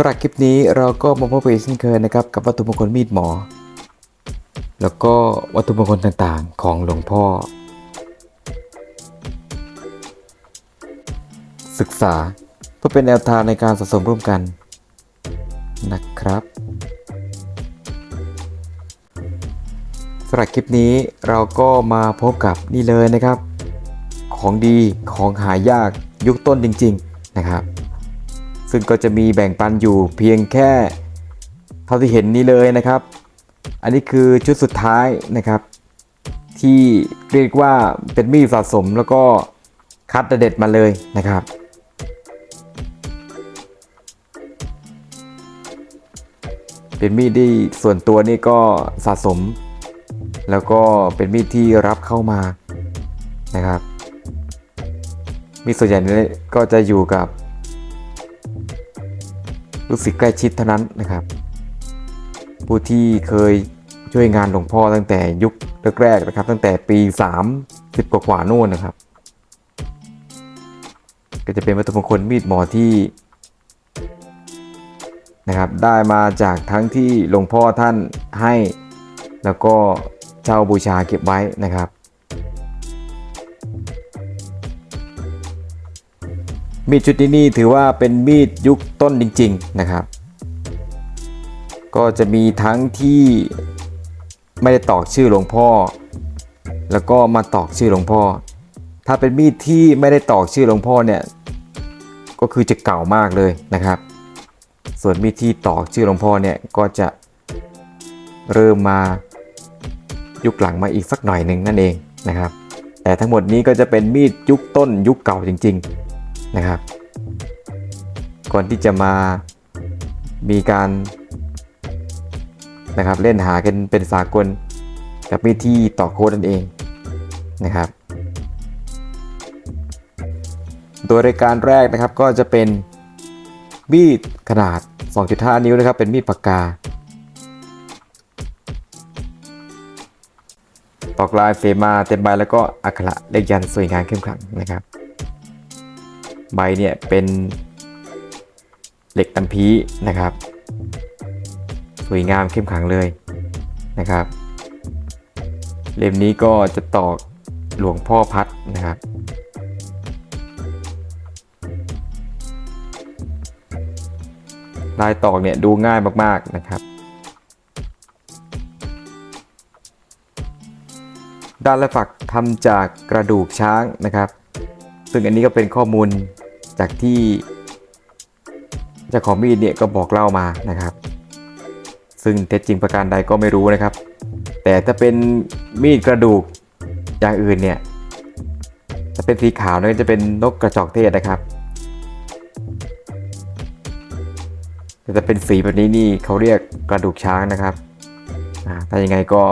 สำหรับคลิปนี้เราก็มาพบกันอีกเช่นเคยนะครับ กับวัตถุมงคลมีดหมอ แล้วก็วัตถุมงคลต่างๆ ของหลวงพ่อ ศึกษาเพื่อเป็นแนวทางในการสะสมร่วมกันนะครับสำหรับคลิปนี้เราก็มาพบกับนี่เลยนะครับ ของดีของหายากยุคต้นจริง ๆ นะครับ ซึ่งก็จะมีแบ่งปันอยู่เพียงแค่เท่าที่เห็นนี้เลยนะครับ อันนี้คือชุดสุดท้ายนะครับ ที่เรียกว่าเป็นมีดสะสมแล้วก็คัดเด็ดมาเลยนะครับเป็นมีดที่ส่วนตัวนี่ก็สะสม แล้วก็เป็นมีดที่รับเข้ามานะครับ มีส่วนใหญ่นี้ก็จะอยู่กับ ลูกศิษย์ใกล้ชิดเท่านั้นนะครับ ผู้ที่เคยช่วยงานหลวงพ่อตั้งแต่ยุคแรกๆนะครับ ตั้งแต่ปี 30 กว่ากว่านู่นนะครับ ก็จะเป็นวัตถุมงคลมีดหมอที่นะครับได้มาจากทั้งที่หลวงพ่อท่านให้ แล้วก็เช่าบูชาเก็บไว้นะครับ มีดชุดนี้นี่ถือว่าเป็นมีดยุคต้นจริง ๆนะครับ ก็จะมีทั้งที่ไม่ได้ตอกชื่อหลวงพ่อ แล้วก็มาตอกชื่อหลวงพ่อ ถ้าเป็นมีดที่ไม่ได้ตอกชื่อหลวงพ่อเนี่ยก็คือจะเก่ามากเลยนะครับ ส่วนมีดที่ตอกชื่อหลวงพ่อเนี่ยก็จะเริ่มมายุคหลังมาอีกสักหน่อยหนึ่งนั่นเองนะครับ แต่ทั้งหมดนี้ก็จะเป็นมีดยุคต้นยุคเก่าจริง ๆ นะครับ ก่อนที่จะมามีการนะครับเล่นหากันเป็นสากลกับมีดที่ต่อโค้ดนั่นเองนะครับ โดยรายการแรกนะครับก็จะเป็นมีดขนาด 2.5 นิ้วนะครับ เป็นมีดปากกาตอกลายเฟมาเต็มใบแล้วก็อักขระเลขยันสวยงามเข้มขลังนะครับ ใบเนี่ยเป็นเหล็กตันพีนะครับ สวยงามเข้มขังเลยนะครับ เล่มนี้ก็จะตอกหลวงพ่อพัดนะครับลายตอกเนี่ยดูง่ายมากๆนะครับ ด้านละฝักทำจากกระดูกช้างนะครับ ซึ่งอันนี้ก็เป็นข้อมูล จากที่เจ้าของมีดเนี่ยก็บอกเล่ามานะครับ ซึ่งเท็จจริงประการใดก็ไม่รู้นะครับ แต่ถ้าเป็นมีดกระดูกอย่างอื่นเนี่ยถ้าเป็นสีขาวเนี่ยจะเป็นนกกระจอกเทศนะครับแต่ถ้าเป็นสีแบบนี้นี่เขาเรียกกระดูกช้างนะครับถ้ายังไงก็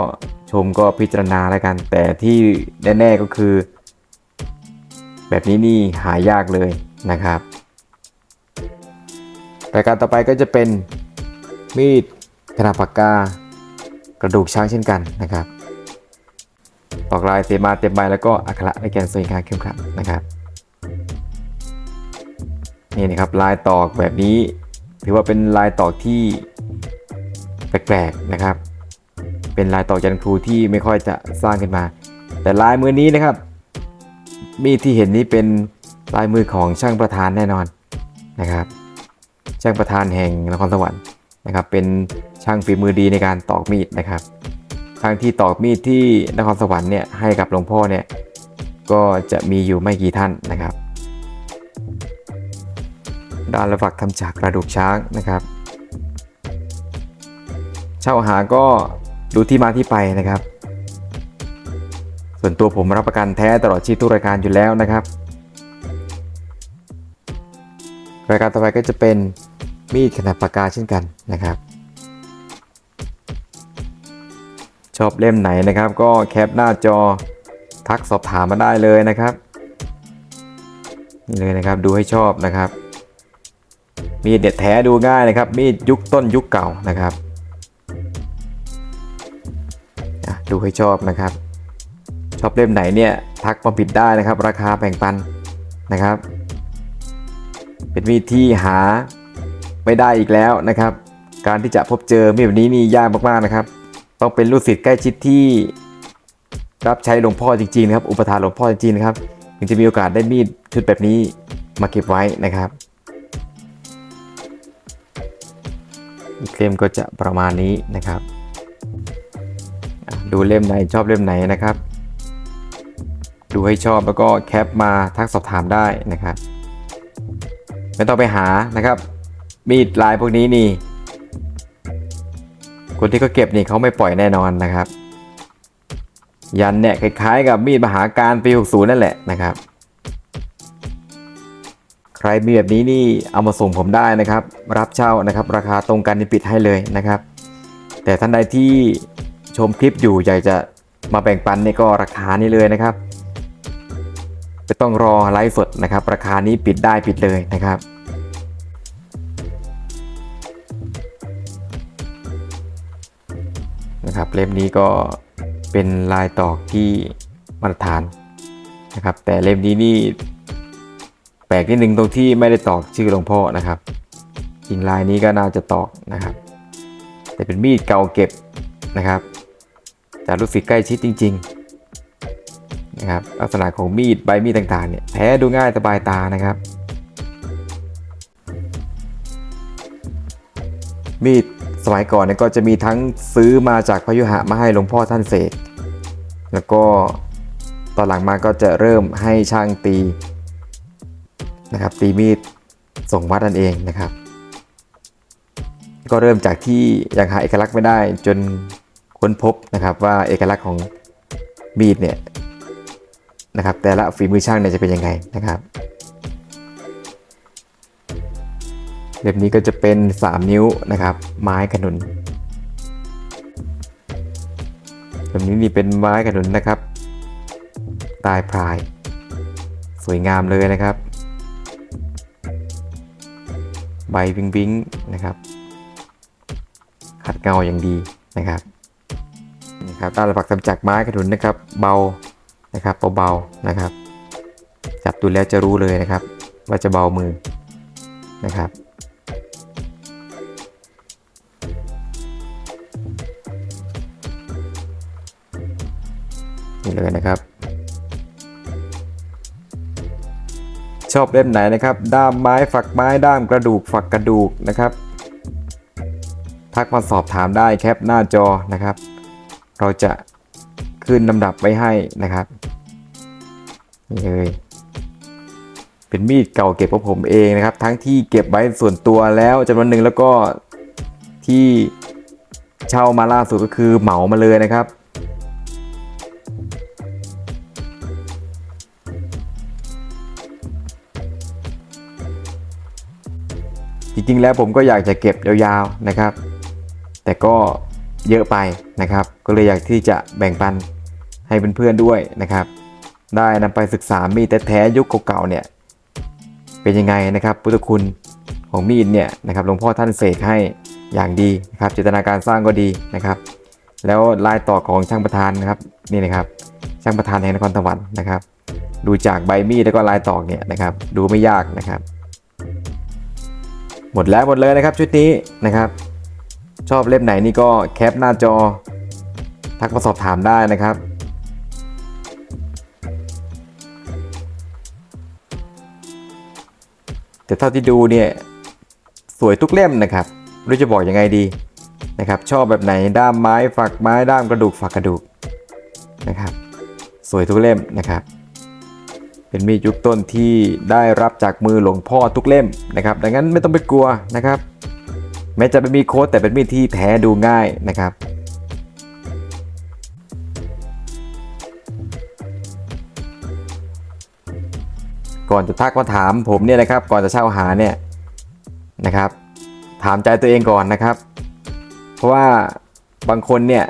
ชมก็พิจารณาแล้วกัน แต่ที่แน่ๆก็คือ แบบนี้นี่หายากเลย นะครับรายการต่อไปก็จะเป็นมีดขนาดปากกากระดูกช้างเช่นกันนะครับตอกลายเสมาเต็มใบแล้วก็อักขระในแกนสวยงามเข้มขัดนะครับนี่นะครับลายตอกแบบนี้ ถือว่าเป็นลายตอกที่แปลกๆนะครับ เป็นลายตอกยันครูที่ไม่ค่อยจะสร้างขึ้นมา แต่ลายมือนี้นะครับ มีดที่เห็นนี้เป็น ลายมือของช่างประธานแน่นอนนะครับ ช่างประธานแห่งนครสวรรค์นะครับ เป็นช่างฝีมือดีในการตอกมีดนะครับช่างที่ตอกมีดที่นครสวรรค์เนี่ยให้กับหลวงพ่อเนี่ยก็จะมีอยู่ไม่กี่ท่านนะครับ ด้านละฝักทำจากกระดูกช้างนะครับ เช่าหาก็ดูที่มาที่ไปนะครับ ส่วนตัวผมรับประกันแท้ตลอดชีพทุกรายการอยู่แล้วนะครับ รายการต่อไปก็จะเป็นมีดขนาดปากกาเช่นกันนะครับ ชอบเล่มไหนนะครับ ก็แคปหน้าจอทักสอบถามมาได้เลยนะครับนี่เลยนะครับดูให้ชอบนะครับ มีดเด็ดแท้ดูง่ายนะครับ มีดยุคต้นยุคเก่านะครับดูให้ชอบนะครับ ชอบเล่มไหนเนี่ยทักมาผิดได้นะครับ ราคาแบ่งปันนะครับ เป็นมีดที่หาไม่ได้อีกแล้วนะครับ การที่จะพบเจอมีแบบนี้นี่ยากมากๆนะครับ ต้องเป็นลูกศิษย์ใกล้ชิดที่รับใช้หลวงพ่อจริงๆนะครับ อุปถากหลวงพ่อจริงๆนะครับถึงจะมีโอกาสได้มีดชุดแบบนี้มาเก็บไว้นะครับเล่มก็จะประมาณนี้นะครับ ดูเล่มไหนชอบเล่มไหนนะครับ ดูให้ชอบแล้วก็แคปมาทักสอบถามได้นะครับ ไม่ต้องไปหานะครับ มีดลายพวกนี้นี่ คนที่เขาเก็บนี่เขาไม่ปล่อยแน่นอนนะครับ ยันเนี่ยคล้ายๆ กับมีดมหาการปี 60 นั่นแหละนะครับ ใครมีแบบนี้นี่เอามาส่งผมได้นะครับ รับเช่านะครับ ราคาตรงกันนี่ปิดให้เลยนะครับ แต่ท่านใดที่ชมคลิปอยู่อยากจะมาแบ่งปันนี่ก็ราคานี้เลยนะครับ ไม่ต้องรอไลฟ์สดนะครับ ราคานี้ปิดได้ปิดเลยนะครับนะครับเล่มนี้ก็เป็นลายตอกที่มาตรฐานนะครับ แต่เล่มนี้นี่แปลกนิดนึงตรงที่ไม่ได้ตอกชื่อหลวงพ่อนะครับจริงลายนี้ก็น่าจะตอกนะครับ แต่เป็นมีดเก่าเก็บนะครับจากลูกศิษย์ใกล้ชิดจริง ๆ นะครับลักษณะของมีดใบมีดต่างๆเนี่ยแท้ดูง่ายสบายตานะครับ มีดสมัยก่อนเนี่ยก็จะมีทั้งซื้อมาจากพยุหะมาให้หลวงพ่อท่านเสกแล้วก็ตอนหลังมาก็จะเริ่มให้ช่างตีนะครับ ตีมีดส่งวัดนั่นเองนะครับ ก็เริ่มจากที่ยังหาเอกลักษณ์ไม่ได้จนค้นพบนะครับว่าเอกลักษณ์ของมีดเนี่ย นะครับ แต่ละฝีมือช่างเนี่ยจะเป็นยังไงนะครับเล่มนี้ก็จะเป็น 3 นิ้วนะครับ ไม้ขนุนเล่มนี้นี่เป็นไม้ขนุนนะครับตายพราย สวยงามเลยนะครับ ใบวิงวิงนะครับขัดเงาอย่างดีนะครับนี่ครับด้านหลักทำจากไม้ขนุนนะครับ เบา นะครับเบาๆนะครับ จับดูแล้วจะรู้เลยนะครับ ว่าจะเบามือนะครับนี่เลยนะครับ ชอบเล่มไหนนะครับ ด้ามไม้ฝักไม้ด้ามกระดูกฝักกระดูกนะครับ ทักมาสอบถามได้แคปหน้าจอนะครับ เราจะ ขึ้นลำดับไว้ให้นะครับนี่เลยเป็นมีดเก่าเก็บของผมเองนะครับ ทั้งที่เก็บไว้ส่วนตัวแล้วจำนวนหนึ่งแล้วก็ที่เช่ามาล่าสุดก็คือเหมามาเลยนะครับจริงๆแล้วผมก็อยากจะเก็บยาวๆนะครับ แต่ก็เยอะไปนะครับ ก็เลยอยากที่จะแบ่งปัน ให้เพื่อนๆด้วยนะครับ ได้นำไปศึกษามีดแท้ๆยุคเก่าๆเนี่ยเป็นยังไงนะครับพุทธคุณของมีดเนี่ยนะครับหลวงพ่อท่านเสกให้อย่างดีนะครับเจตนาการสร้างก็ดีนะครับ แล้วลายต่อของช่างประธานนะครับนี่นะครับ ช่างประธานแห่งนครสวรรค์นะครับ ดูจากใบมีดแล้วก็ลายตอกเนี่ยนะครับ ดูไม่ยากนะครับ หมดแล้วหมดเลยนะครับชุดนี้นะครับ ชอบเล่มไหนนี่ก็แคปหน้าจอทักมาสอบถามได้นะครับ แต่เท่าที่ดูเนี่ยสวยทุกเล่มนะครับไม่รู้จะบอกยังไงดีนะครับ ชอบแบบไหนด้ามไม้ฝักไม้ด้ามกระดูกฝักกระดูกนะครับ สวยทุกเล่มนะครับ เป็นมีดยุคต้นที่ได้รับจากมือหลวงพ่อทุกเล่มนะครับ ดังนั้นไม่ต้องไปกลัวนะครับ แม้จะไม่มีโค้ดแต่เป็นมีดที่แท้ดูง่ายนะครับ ก่อนจะทักมาถามผมเนี่ยนะครับ ก่อนจะเช่าหาเนี่ยนะครับ ถามใจตัวเองก่อนนะครับ เพราะว่าบางคนเนี่ย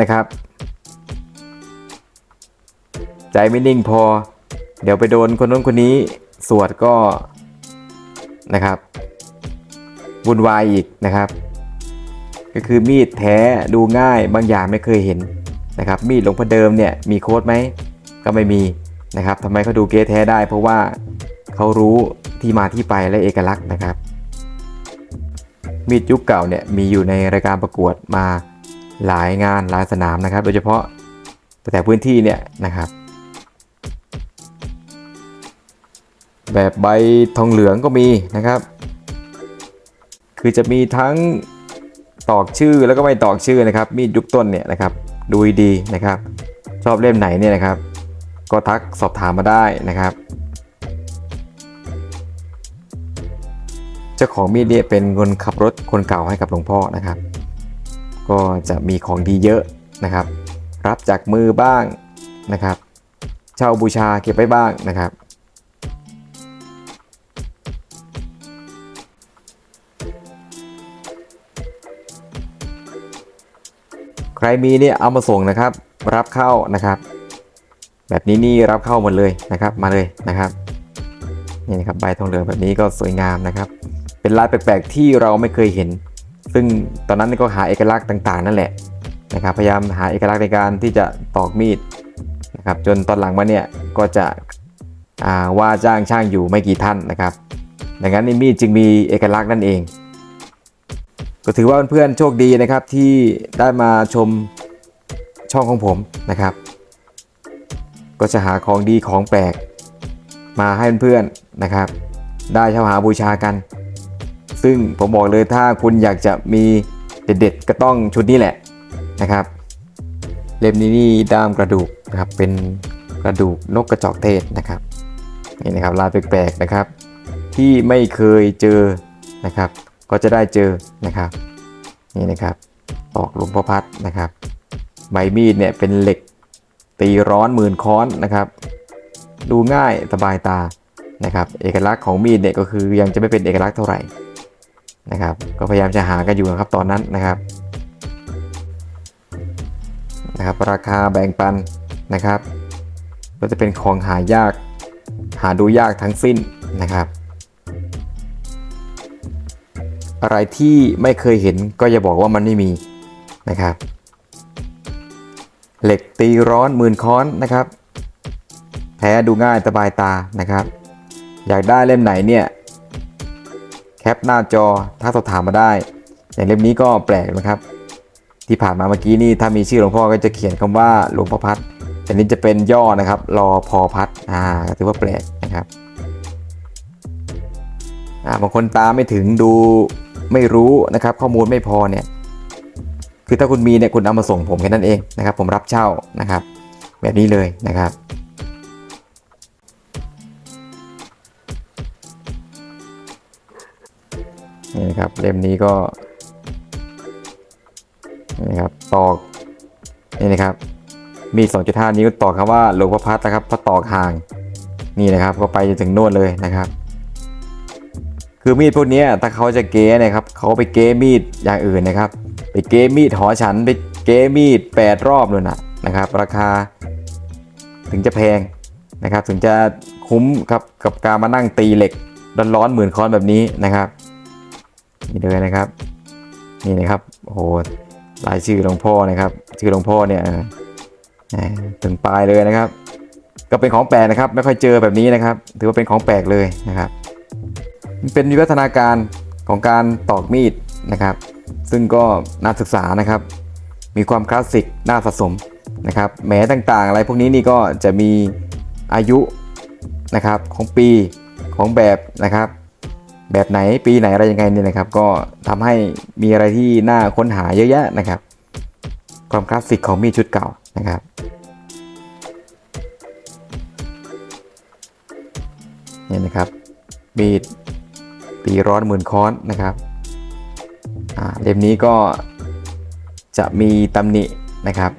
นะครับ ใจไม่นิ่งพอ เดี๋ยวไปโดนคนนู้นคนนี้สวดก็นะครับวุ่นวายอีกนะครับ ก็คือมีดแท้ดูง่ายบางอย่างไม่เคยเห็นนะครับ มีดหลวงพ่อเดิมเนี่ยมีโค้ดไหมก็ไม่มี นะครับทำไมเขาดูเก๊แท้ได้ เพราะว่าเขารู้ที่มาที่ไปและเอกลักษณ์นะครับ มีดยุคเก่าเนี่ยมีอยู่ในรายการประกวดมาหลายงานหลายสนามนะครับ โดยเฉพาะแต่พื้นที่เนี่ยนะครับ แบบใบทองเหลืองก็มีนะครับ คือจะมีทั้งตอกชื่อแล้วก็ไม่ตอกชื่อนะครับ มีดยุคต้นเนี่ยนะครับ ดูดีนะครับ ชอบเล่มไหนเนี่ยนะครับ ก็ทักสอบถามมาได้นะครับเจ้าของมีดเนี่ยเป็นคนขับรถคนเก่าให้กับหลวงพ่อนะครับ ก็จะมีของดีเยอะนะครับ รับจากมือบ้างนะครับ เช่าบูชาเก็บไว้บ้างนะครับใครมีเนี่ยเอามาส่งนะครับ รับเข้านะครับ แบบนี้นี่รับเข้าหมดเลยนะครับ มาเลยนะครับนี่นะครับใบทองเหลืองแบบนี้ก็สวยงามนะครับ เป็นลายแปลกๆที่เราไม่เคยเห็น ซึ่งตอนนั้นก็หาเอกลักษณ์ต่าง ๆ นั่นแหละนะครับพยายามหาเอกลักษณ์ในการที่จะตอกมีดนะครับจนตอนหลังมาเนี่ยก็จะว่าจ้างช่างอยู่ไม่กี่ท่านนะครับดังนั้นมีดจึงมีเอกลักษณ์นั่นเอง ก็ถือว่าเพื่อนๆโชคดีนะครับที่ได้มาชมช่องของผมนะครับ ก็จะหาของดีของแปลก มาให้เพื่อนๆนะครับ ได้เช่าหาบูชากัน ซึ่งผมบอกเลยถ้าคุณอยากจะมีเด็ดๆ ก็ต้องชุดนี้แหละนะครับ เล่มนี้นี่ด้ามกระดูกนะครับเป็นกระดูกนกกระจอกเทศนะครับนี่นะครับลายแปลกๆนะครับ ที่ไม่เคยเจอนะครับ ก็จะได้เจอนะครับนี่นะครับตอกหลวงพ่อพัดนะครับใบมีดเนี่ยเป็นเหล็ก ตีร้อนหมื่นค้อนนะครับ ดูง่ายสบายตานะครับ เอกลักษณ์ของมีดเนี่ยก็คือยังจะไม่เป็นเอกลักษณ์เท่าไหร่นะครับ ก็พยายามจะหากันอยู่นะครับตอนนั้นนะครับนะครับ ราคาแบ่งปันนะครับ ก็จะเป็นของหายาก หาดูยากทั้งสิ้นนะครับ อะไรที่ไม่เคยเห็นก็อย่าบอกว่ามันไม่มีนะครับ เหล็กตีร้อนหมื่นค้อนนะครับแท้ดูง่ายสบายตานะครับ อยากได้เล่มไหนเนี่ยแคปหน้าจอถ้าสอบถามมาได้อย่างเล่มนี้ก็แปลกนะครับ ที่ผ่านมาเมื่อกี้นี่ถ้ามีชื่อหลวงพ่อก็จะเขียนคำว่าหลวงพ่อพัดแต่นี้จะเป็นย่อนะครับรอพอพัดอ่าถือว่าแปลกนะครับอ่าบางคนตามไม่ถึงดูไม่รู้นะครับ ข้อมูลไม่พอเนี่ย คือถ้าคุณมีเนี่ยคุณเอามาส่งผมแค่นั้นเองนะครับ ผมรับเช่านะครับ แบบนี้เลยนะครับนี่นครับเล่มนี้ก็นี่ครับตอกนี่นะครับมี 2.5 นิ้วตอกคำว่าหลวงพ่อพัดนะครับพอตอกห่างนี่นะครับก็ไปจนถึงโน่นเลยนะครับ คือมีดพวกนี้ถ้าเขาจะเก้นะครับเขาไปเก้มีดอย่างอื่นนะครับ ไปเก้มีดหอฉันไปเก้มีด 8 รอบเลยนะนะครับ ราคา ถึงจะแพงนะครับ ถึงจะคุ้มครับกับการมานั่งตีเหล็กร้อนๆหมื่นคอนแบบนี้นะครับนี่เลยนะครับ นี่นะครับโอ้โหลายชื่อหลวงพ่อนะครับ ชื่อหลวงพ่อเนี่ยถึงปลายเลยนะครับ ก็เป็นของแปลกนะครับ ไม่ค่อยเจอแบบนี้นะครับ ถือว่าเป็นของแปลกเลยนะครับ เป็นวิวัฒนาการของการตอกมีดนะครับ ซึ่งก็น่าศึกษานะครับ มีความคลาสสิกน่าสะสมนะครับแหมต่างๆ อะไรพวกนี้นี่ก็จะมีอายุนะครับของปีของแบบนะครับ แบบไหนปีไหนอะไรยังไงเนี่ยนะครับ ก็ทำให้มีอะไรที่น่าค้นหาเยอะแยะนะครับ ความคลาสสิกของมีดชุดเก่านะครับนี่นะครับมีด ปีร้อนหมื่นค้อนนะครับอ่าเล่มนี้ก็จะมีตำหนินะครับ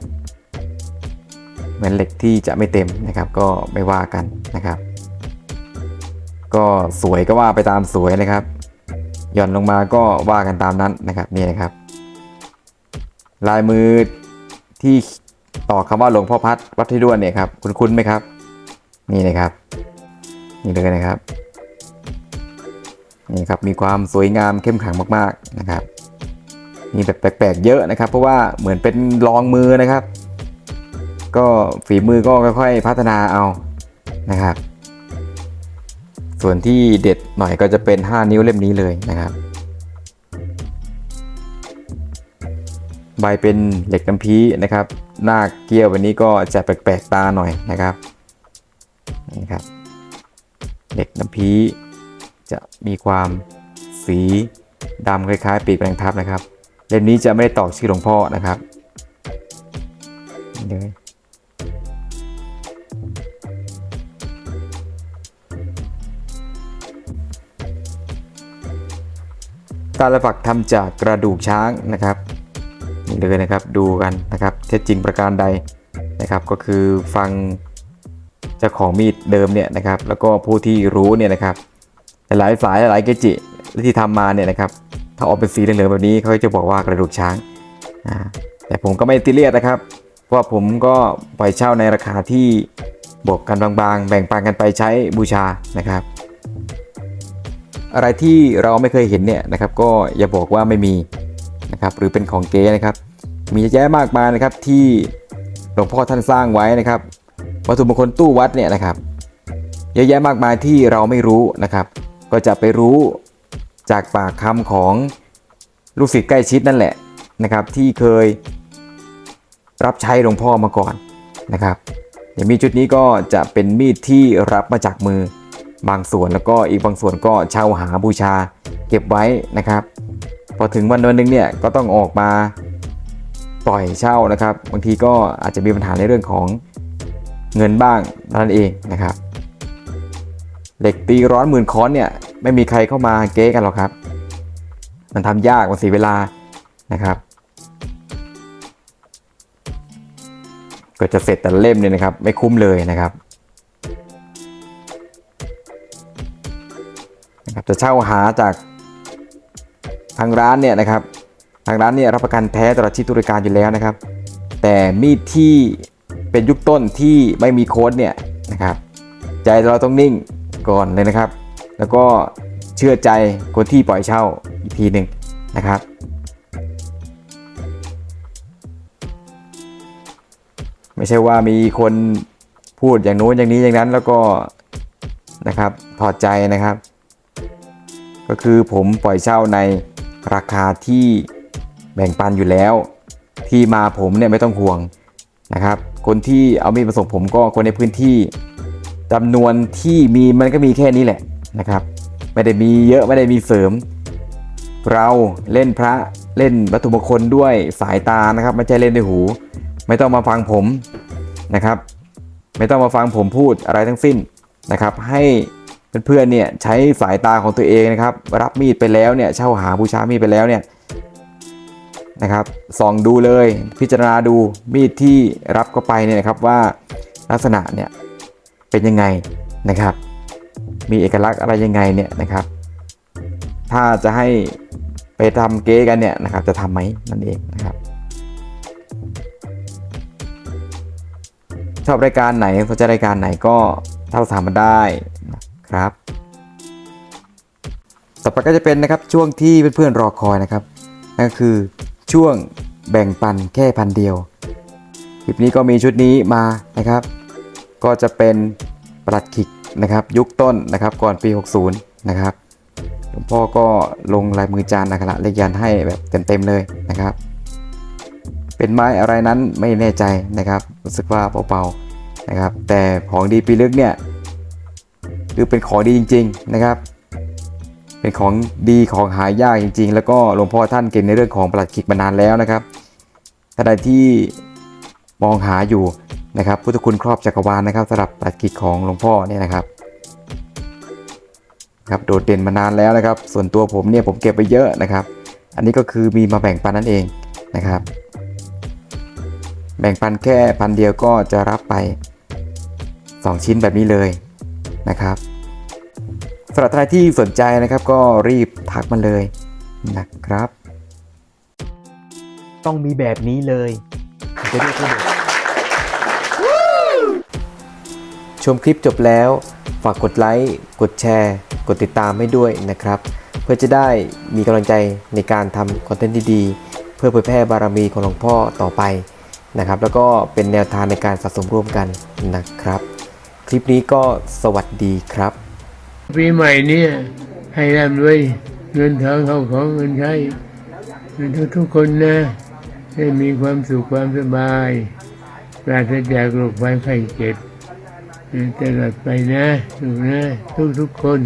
เหมือนเหล็กที่จะไม่เต็มนะครับ ก็ไม่ว่ากันนะครับ ก็สวยก็ว่าไปตามสวยนะครับหย่อนลงมาก็ว่ากันตามนั้นนะครับนี่นะครับ ลายมือที่ต่อคำว่าหลวงพ่อพัดวัดที่ด้วนเนี่ยครับ คุณคุ้นๆไหมครับ นี่นะครับ นี่เลยนะครับ นี่ครับมีความสวยงามเข้มขลังมากๆนะครับ มีแบบแปลกๆเยอะนะครับ เพราะว่าเหมือนเป็นรองมือนะครับ ก็ฝีมือก็ค่อยๆพัฒนาเอานะครับ ส่วนที่เด็ดหน่อยก็จะเป็น 5 นิ้วเล่มนี้เลยนะครับ ใบเป็นเหล็กน้ำพีนะครับ หน้าเกี้ยววันนี้ก็จะแปลกๆตาหน่อยนะครับนี่ครับเหล็กน้ำพี จะมีความสีดำคล้ายๆ ปีกแมลงทับนะครับ เล่มนี้จะไม่ได้ตอกชื่อหลวงพ่อนะครับเลยตาลปักทำจากกระดูกช้างนะครับนี่เลยนะครับดูกันนะครับเท็จจริงประการใดนะครับ ก็คือฟังเจ้าของมีดเดิมเนี่ยนะครับ แล้วก็ผู้ที่รู้เนี่ยนะครับ หลายสายหลายเกจิที่ทำมาเนี่ยนะครับถ้าออกเป็นสีเหลืองๆแบบนี้เขาจะบอกว่ากระดูกช้างแต่ผมก็ไม่ติเลียดนะครับ เพราะผมก็ปล่อยเช่าในราคาที่บวกกันบางๆ แบ่งปันกันไปใช้บูชานะครับ อะไรที่เราไม่เคยเห็นเนี่ยนะครับ ก็อย่าบอกว่าไม่มีนะครับ หรือเป็นของเก๊นะครับ มีเยอะแยะมากมายนะครับที่หลวงพ่อท่านสร้างไว้นะครับวัตถุมงคลตู้วัดเนี่ยนะครับ เยอะแยะมากมายที่เราไม่รู้นะครับ ก็จะไปรู้จากปากคำของลูกศิษย์ใกล้ชิดนั่นแหละนะครับที่เคยรับใช้หลวงพ่อมาก่อนนะครับอย่างมีดชุดนี้ก็จะเป็นมีดที่รับมาจากมือบางส่วนแล้วก็อีกบางส่วนก็เช่าหาบูชาเก็บไว้นะครับ พอถึงวันวันหนึ่งเนี่ยก็ต้องออกมาปล่อยเช่านะครับ บางทีก็อาจจะมีปัญหาในเรื่องของเงินบ้างนั่นเองนะครับ เหล็กตีร้อนหมื่นค้อนเนี่ยไม่มีใครเข้ามาเก๊กันหรอกครับ มันทำยากมันเสียเวลานะครับก็จะเสร็จแต่เล่มเนี่ยนะครับ ไม่คุ้มเลยนะครับนะครับจะเช่าหาจากทางร้านเนี่ยนะครับ ทางร้านเนี่ยรับประกันแท้ตลอดชีพตุรการอยู่แล้วนะครับ แต่มีดที่เป็นยุคต้นที่ไม่มีโค้ดเนี่ยนะครับ ใจเราต้องนิ่ง ก่อนเลยนะครับ แล้วก็เชื่อใจคนที่ปล่อยเช่าอีกทีหนึ่งนะครับ ไม่ใช่ว่ามีคนพูดอย่างโน้นอย่างนี้อย่างนั้นแล้วก็นะครับถอดใจนะครับ ก็คือผมปล่อยเช่าในราคาที่แบ่งปันอยู่แล้ว ที่มาผมเนี่ยไม่ต้องห่วงนะครับ คนที่เอามีดมาส่งผมก็คนในพื้นที่ จำนวนที่มีมันก็มีแค่นี้แหละนะครับ ไม่ได้มีเยอะไม่ได้มีเสริม เราเล่นพระเล่นวัตถุมงคลด้วยสายตานะครับไม่ใช่เล่นด้วยหู ไม่ต้องมาฟังผมนะครับ ไม่ต้องมาฟังผมพูดอะไรทั้งสิ้นนะครับ ให้เพื่อนๆเนี่ยใช้สายตาของตัวเองนะครับ รับมีดไปแล้วเนี่ยเช่าหาบูชามีดไปแล้วเนี่ยนะครับส่องดูเลยพิจารณาดูมีดที่รับเข้าไปเนี่ยนะครับว่าลักษณะเนี่ย เป็นยังไงนะครับ มีเอกลักษณ์อะไรยังไงเนี่ยนะครับ ถ้าจะให้ไปทำเก๊กันเนี่ยนะครับ จะทำไหมนั่นเองนะครับ ชอบรายการไหนสนใจรายการไหนก็เท่าสามมาได้นะครับ ต่อไปก็จะเป็นนะครับช่วงที่เพื่อนๆรอคอยนะครับนั่นคือช่วงแบ่งปันแค่พันเดียวคลิปนี้ก็มีชุดนี้มานะครับ ก็จะเป็นปลัดขิกนะครับยุคต้นนะครับก่อนปี 60 นะครับหลวงพ่อก็ลงลายมือจานอักขระเลขยันให้แบบเต็มๆเลยนะครับ เป็นไม้อะไรนั้นไม่แน่ใจนะครับรู้สึกว่าเบาๆนะครับ แต่ของดีปีลึกเนี่ยคือเป็นของดีจริง ๆนะครับ เป็นของดีของหายากจริง ๆ แล้วก็หลวงพ่อท่านเก่งในเรื่องของประหลัดขิกมานานแล้วนะครับท่านใดที่มองหาอยู่ นะครับพุทธคุณครอบจักรวาลนะครับสำหรับประหลัดขิกของหลวงพ่อเนี่ยนะครับครับโดดเด่นมานานแล้วนะครับ ส่วนตัวผมเนี่ยผมเก็บไปเยอะนะครับ อันนี้ก็คือมีมาแบ่งปันนั่นเองนะครับ แบ่งปันแค่พันเดียวก็จะรับไป 2 ชิ้นแบบนี้เลยนะครับสำหรับใครที่สนใจนะครับก็รีบทักมาเลยนะครับ ต้องมีแบบนี้เลยจะเรียกว่า ชมคลิปจบแล้ว ฝากกดไลค์ กดแชร์ กดติดตามให้ด้วยนะครับ เพื่อจะได้มีกำลังใจในการทำคอนเทนต์ดีๆ เพื่อเผยแพร่บารมีของหลวงพ่อต่อไปนะครับ แล้วก็เป็นแนวทางในการสะสมร่วมกันนะครับ คลิปนี้ก็สวัสดีครับ ปีใหม่เนี่ยให้ร่ำรวยเงินทองเข้าของเงินใช้ทุกทุกคนนะให้มีความสุขความสบายปราศจากโรคภัยไข้เจ็บ ตลอดไปนะถูกนะทุกทุกๆคน